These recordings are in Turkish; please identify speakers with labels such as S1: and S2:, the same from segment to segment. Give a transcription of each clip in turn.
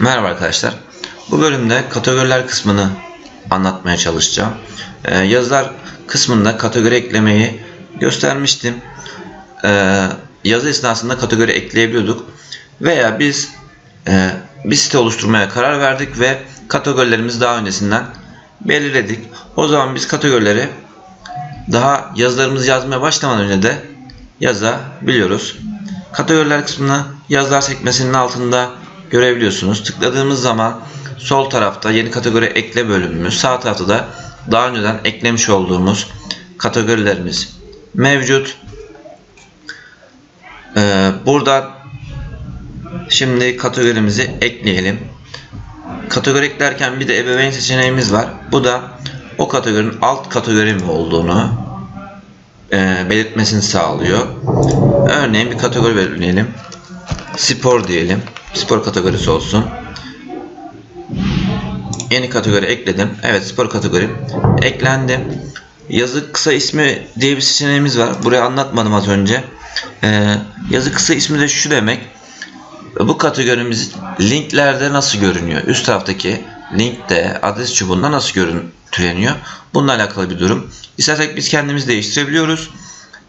S1: Merhaba arkadaşlar. Bu bölümde kategoriler kısmını anlatmaya çalışacağım. Ee, yazılar kısmında kategori eklemeyi göstermiştim. Ee, yazı esnasında kategori ekleyebiliyorduk. Veya biz e, bir site oluşturmaya karar verdik ve kategorilerimizi daha öncesinden belirledik. O zaman biz kategorileri daha yazılarımızı yazmaya başlamadan önce de yazabiliyoruz. Kategoriler kısmını yazılar sekmesinin altında görebiliyorsunuz. Tıkladığımız zaman sol tarafta yeni kategori ekle bölümümüz, sağ tarafta da daha önceden eklemiş olduğumuz kategorilerimiz mevcut. Ee, buradan şimdi kategorimizi ekleyelim. Kategori eklerken bir de ebeveyn seçeneğimiz var. Bu da o kategorinin alt kategori mi olduğunu e, belirtmesini sağlıyor. Örneğin bir kategori belirleyelim. Spor diyelim. Spor kategorisi olsun. Yeni kategori ekledim. Evet spor kategori eklendi. Yazı kısa ismi diye bir seçeneğimiz var. Buraya anlatmadım az önce. Ee, yazı kısa ismi de şu demek. Bu kategorimiz linklerde nasıl görünüyor? Üst taraftaki linkte adres çubuğunda nasıl görüntüleniyor? Bununla alakalı bir durum. İstersek biz kendimiz değiştirebiliyoruz.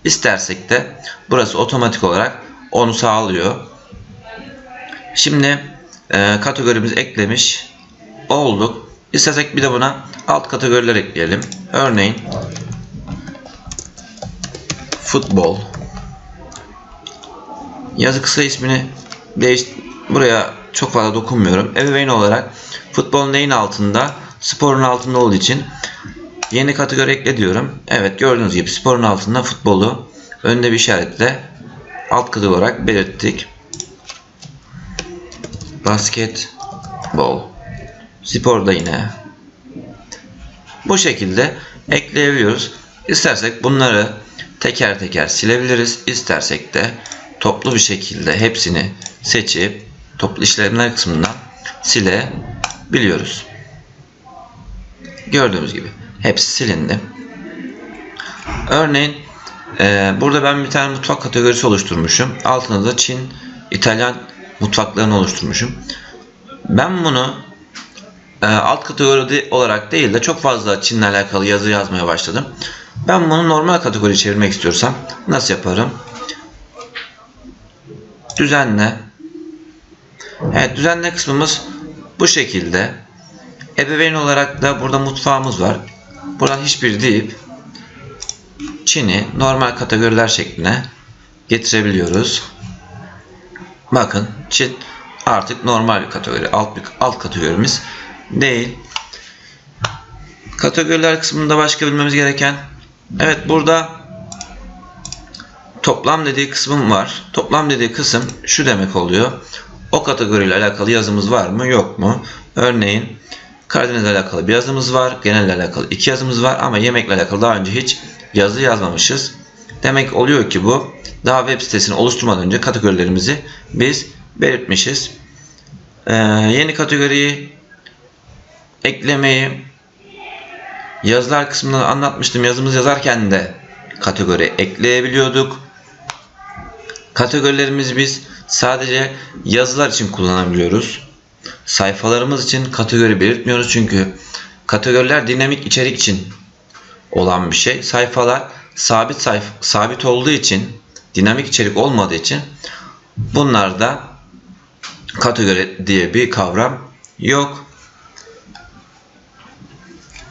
S1: İstersek de burası otomatik olarak onu sağlıyor. Şimdi e, kategorimizi eklemiş olduk. İstersek bir de buna alt kategoriler ekleyelim. Örneğin futbol yazı kısa ismini değiş buraya çok fazla dokunmuyorum. Ebeveyn olarak futbol neyin altında? Sporun altında olduğu için yeni kategori ekle diyorum. Evet gördüğünüz gibi sporun altında futbolu önünde bir işaretle alt kategori olarak belirttik. Basketbol. Sporda yine. Bu şekilde ekleyebiliyoruz. İstersek bunları teker teker silebiliriz. İstersek de toplu bir şekilde hepsini seçip toplu işlemler kısmından silebiliyoruz. Gördüğümüz gibi hepsi silindi. Örneğin e, burada ben bir tane mutfak kategorisi oluşturmuşum. Altında da Çin, İtalyan mutfaklarını oluşturmuşum. Ben bunu e, alt kategori olarak değil de çok fazla Çin'le alakalı yazı yazmaya başladım. Ben bunu normal kategori çevirmek istiyorsam nasıl yaparım? Düzenle. Evet düzenle kısmımız bu şekilde. Ebeveyn olarak da burada mutfağımız var. Buradan hiçbir deyip Çin'i normal kategoriler şekline getirebiliyoruz. Bakın Çin artık normal bir kategori. Alt, bir, alt kategorimiz değil. Kategoriler kısmında başka bilmemiz gereken Evet burada toplam dediği kısmım var. Toplam dediği kısım şu demek oluyor. O kategoriyle alakalı yazımız var mı yok mu? Örneğin Karadeniz'le alakalı bir yazımız var. Genelle alakalı iki yazımız var ama yemekle alakalı daha önce hiç yazı yazmamışız. Demek oluyor ki bu daha web sitesini oluşturmadan önce kategorilerimizi biz belirtmişiz. Ee, yeni kategoriyi eklemeyi yazılar kısmında anlatmıştım. Yazımızı yazarken de kategori ekleyebiliyorduk. Kategorilerimizi biz sadece yazılar için kullanabiliyoruz. Sayfalarımız için kategori belirtmiyoruz çünkü kategoriler dinamik içerik için olan bir şey. Sayfalar sabit sayfa sabit olduğu için dinamik içerik olmadığı için bunlarda kategori diye bir kavram yok.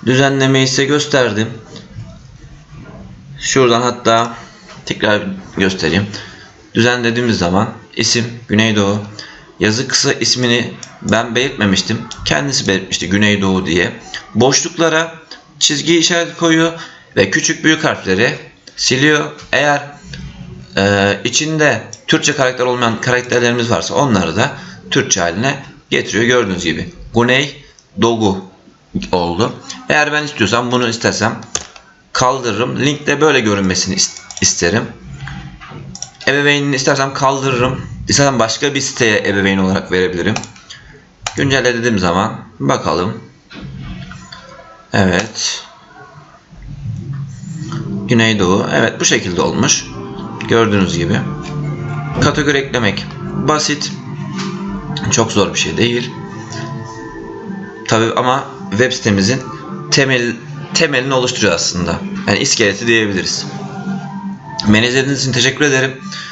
S1: Düzenlemeyi size gösterdim. Şuradan hatta tekrar göstereyim. Düzenlediğimiz zaman isim Güneydoğu. Yazı kısa ismini ben belirtmemiştim. Kendisi belirtmişti Güneydoğu diye. Boşluklara çizgi işaret koyuyor ve küçük büyük harfleri siliyor. Eğer e, içinde Türkçe karakter olmayan karakterlerimiz varsa onları da Türkçe haline getiriyor. Gördüğünüz gibi. Güney Doğu oldu. Eğer ben istiyorsam bunu istersem kaldırırım. Linkte böyle görünmesini isterim. Ebeveynini istersem kaldırırım. İstersem başka bir siteye ebeveyn olarak verebilirim. Güncelle dediğim zaman bakalım. Evet. Güneydoğu. Evet bu şekilde olmuş. Gördüğünüz gibi. Kategori eklemek basit. Çok zor bir şey değil. Tabii ama web sitemizin temel temelini oluşturuyor aslında. Yani iskeleti diyebiliriz. Beni için teşekkür ederim.